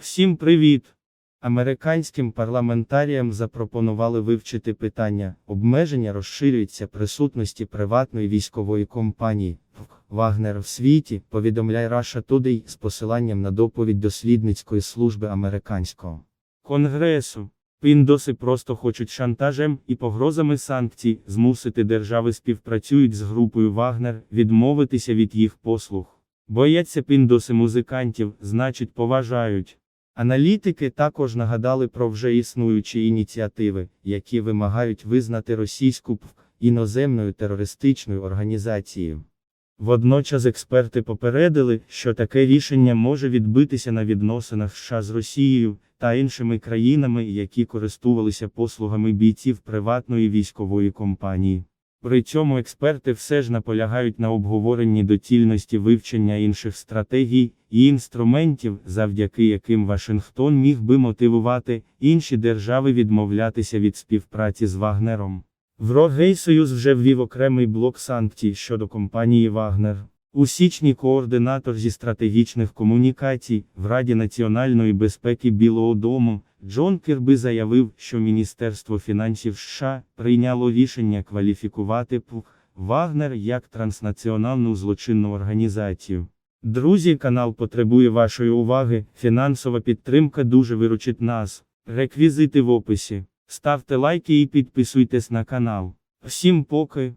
Всім привіт! Американським парламентаріям запропонували вивчити питання обмеження розширюється присутності приватної військової компанії Вагнер в світі, повідомляє Russia Today з посиланням на доповідь дослідницької служби американського конгресу. Піндоси просто хочуть шантажем і погрозами санкцій змусити держави співпрацюють з групою Вагнер відмовитися від їх послуг. Бояться піндоси музикантів, значить поважають. Аналітики також нагадали про вже існуючі ініціативи, які вимагають визнати російську ПФ іноземною терористичною організацією. Водночас експерти попередили, що таке рішення може відбитися на відносинах США з Росією та іншими країнами, які користувалися послугами бійців приватної військової компанії. При цьому експерти все ж наполягають на обговоренні доцільності вивчення інших стратегій і інструментів, завдяки яким Вашингтон міг би мотивувати інші держави відмовлятися від співпраці з Вагнером. Врогий Союз вже ввів окремий блок санкцій щодо компанії Вагнер. У січні координатор зі стратегічних комунікацій в Раді національної безпеки Білого Дому Джон Кірби заявив, що Міністерство фінансів США прийняло рішення кваліфікувати ПУ Вагнер як транснаціональну злочинну організацію. Друзі, канал потребує вашої уваги. Фінансова підтримка дуже виручить нас. Реквізити в описі. Ставте лайки і підписуйтесь на канал. Всім поки.